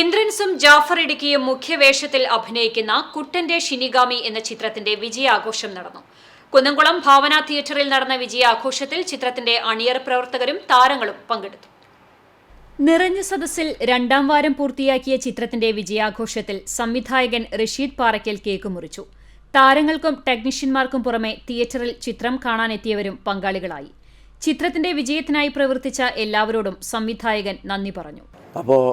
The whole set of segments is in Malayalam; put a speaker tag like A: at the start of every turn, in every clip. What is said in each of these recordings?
A: ഇന്ദ്രൻസും ജാഫർ ഇടുക്കിയും മുഖ്യവേഷത്തിൽ അഭിനയിക്കുന്ന കുട്ടന്റെ ഷിനിഗാമി എന്ന ചിത്രത്തിന്റെ വിജയാഘോഷം നടന്നു. കുന്നംകുളം ഭാവന തിയേറ്ററിൽ നടന്ന വിജയാഘോഷത്തിൽ ചിത്രത്തിന്റെ അണിയർ പ്രവർത്തകരും താരങ്ങളും പങ്കെടുത്തു. നിറഞ്ഞ സദസ്സിൽ രണ്ടാം വാരം പൂർത്തിയാക്കിയ ചിത്രത്തിന്റെ വിജയാഘോഷത്തിൽ സംവിധായകൻ റഷീദ് പാറയ്ക്കൽ കേക്ക് മുറിച്ചു. താരങ്ങൾക്കും ടെക്നീഷ്യന്മാർക്കും പുറമെ തിയേറ്ററിൽ ചിത്രം കാണാനെത്തിയവരും പങ്കാളികളായി. ചിത്രത്തിന്റെ വിജയത്തിനായി പ്രവർത്തിച്ച എല്ലാവരോടും സംവിധായകൻ നന്ദി പറഞ്ഞു.
B: അപ്പോൾ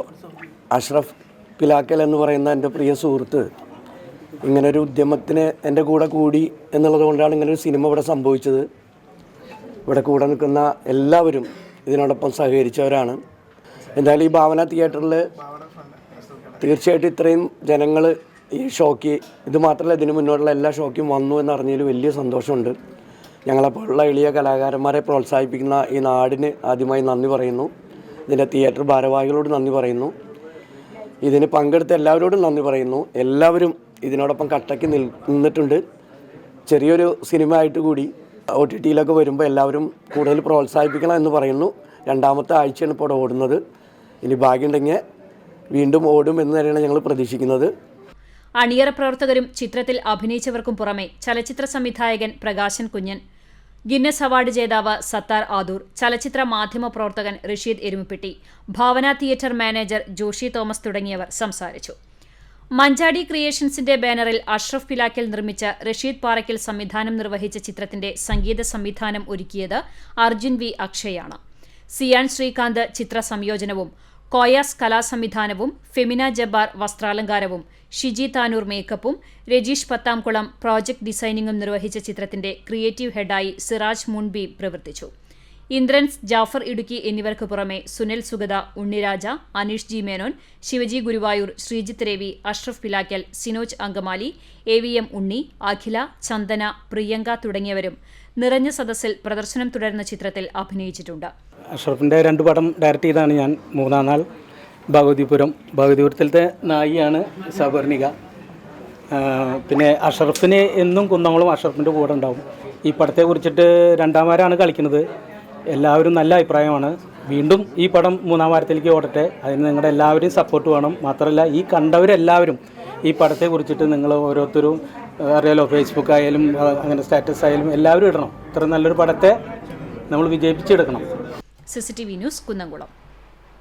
B: അഷ്റഫ് പിലാക്കൽ എന്ന് പറയുന്ന എന്റെ പ്രിയ സുഹൃത്ത്. ഇങ്ങനൊരു ഉദ്യമത്തിന് എന്റെ കൂടെ കൂടി എന്നുള്ളത് കൊണ്ടാണ് ഇങ്ങനൊരു സിനിമ ഇവിടെ സംഭവിച്ചത്. ഇവിടെ കൂടെ നിൽക്കുന്ന എല്ലാവരും ഇതിനോടൊപ്പം സഹകരിച്ചവരാണ്. എന്തായാലും ഈ ഭാവന തിയേറ്ററിൽ തീർച്ചയായിട്ടും ഇത്രയും ജനങ്ങൾ ഈ ഷോക്ക് ഇത് മാത്രമല്ല ഇതിന് മുന്നോട്ടുള്ള എല്ലാ ഷോക്കും വന്നു എന്നറിഞ്ഞതിൽ വലിയ സന്തോഷമുണ്ട്. ഞങ്ങളെപ്പോലുള്ള എളിയ കലാകാരന്മാരെ പ്രോത്സാഹിപ്പിക്കുന്ന ഈ നാടിന് ആദ്യമായി നന്ദി പറയുന്നു. ഇതിന്റെ തിയേറ്റർ ഭാരവാഹികളോട് നന്ദി പറയുന്നു. ഇതിന് പങ്കെടുത്ത എല്ലാവരോടും നന്ദി പറയുന്നു. എല്ലാവരും ഇതിനോടൊപ്പം കട്ടയ്ക്ക് നിൽ നിന്നിട്ടുണ്ട്. ചെറിയൊരു സിനിമ ആയിട്ട് കൂടി ഒ ടി ടിയിലൊക്കെ വരുമ്പോൾ എല്ലാവരും കൂടുതൽ പ്രോത്സാഹിപ്പിക്കണം എന്ന് പറയുന്നു. രണ്ടാമത്തെ ആഴ്ചയാണ് ഇപ്പോൾ ഓടുന്നത്. ഇനി ഭാഗ്യമുണ്ടെങ്കിൽ വീണ്ടും ഓടും എന്ന് തന്നെയാണ് ഞങ്ങൾ പ്രതീക്ഷിക്കുന്നത്.
A: അണിയറ പ്രവർത്തകരും ചിത്രത്തിൽ അഭിനയിച്ചവർക്കും പുറമെ ചലച്ചിത്ര സംവിധായകൻ പ്രകാശൻ കുഞ്ഞൻ ഗിന്നസ് അവാർഡ് ജേതാവ് സത്താർ ആദൂർ ചലച്ചിത്ര മാധ്യമ പ്രവർത്തകൻ Rasheed Erumapetty Bhavana theatre manager Joshy Thomas തുടങ്ങിയവർ സംസാരിച്ചു. മഞ്ചാടി ക്രിയേഷൻസിന്റെ ബാനറിൽ അഷ്റഫ് പിലാക്കൽ നിർമ്മിച്ച റഷീദ് പാറയ്ക്കൽ സംവിധാനം നിർവഹിച്ച ചിത്രത്തിന്റെ സംഗീത സംവിധാനം ഒരുക്കിയത് അർജുൻ വി അക്ഷയാണ്. സിയാൻ ശ്രീകാന്ത് ചിത്ര സംയോജനവും കോയാസ് കലാസംവിധാനവും ഫെമിന ജബ്ബാർ വസ്ത്രാലങ്കാരവും ഷിജി താനൂർ മേക്കപ്പും രജീഷ് പത്താംകുളം പ്രോജക്ട് ഡിസൈനിങ്ങും നിർവഹിച്ച ചിത്രത്തിന്റെ ക്രിയേറ്റീവ് ഹെഡായി സിറാജ് മുൻബി പ്രവർത്തിച്ചു. ഇന്ദ്രൻസ് ജാഫർ ഇടുക്കി എന്നിവർക്ക് പുറമെ Sunil Sugatha Unniraja Aneesh G Menon Shivaji Guruvayur Sreejith Ravi Ashraf Pilakkal Sinoj Angamaly A V M Unni Akhila Chandana Priyanka തുടങ്ങിയവരും നിറഞ്ഞ സദസ്സിൽ പ്രദർശനം തുടരുന്ന ചിത്രത്തിൽ അഭിനയിച്ചിട്ടുണ്ട്.
C: അഷ്റഫിന്റെ രണ്ട് പടം ഡയറക്ട് ചെയ്താണ് ഞാൻ മൂന്നാം നാൾ ഭഗവതിപുരം. ഭഗവതിപുരത്തിലത്തെ നായിയാണ് സവർണിക. പിന്നെ അഷറഫിന് എന്നും കുന്നങ്ങളും അഷറഫിന്റെ കൂടെ ഉണ്ടാവും. ഈ പടത്തെ കുറിച്ചിട്ട് രണ്ടാമാരാണ് കളിക്കുന്നത്. എല്ലാവരും നല്ല അഭിപ്രായമാണ്. വീണ്ടും ഈ പടം മൂന്നാം വാരത്തിലേക്ക് ഓടട്ടെ. അതിന് നിങ്ങളുടെ എല്ലാവരും സപ്പോർട്ട് വേണം. മാത്രമല്ല ഈ കണ്ടവരെല്ലാവരും ഈ പടത്തെ കുറിച്ചിട്ട് നിങ്ങൾ ഓരോരുത്തരും അറിയാലോ ഫേസ്ബുക്ക് ആയാലും അങ്ങനെ സ്റ്റാറ്റസ് ആയാലും എല്ലാവരും ഇടണം. ഇത്ര നല്ലൊരു പടത്തെ നമ്മൾ വിജയിപ്പിച്ചെടുക്കണം.
A: C C T V news Kunnamkulam.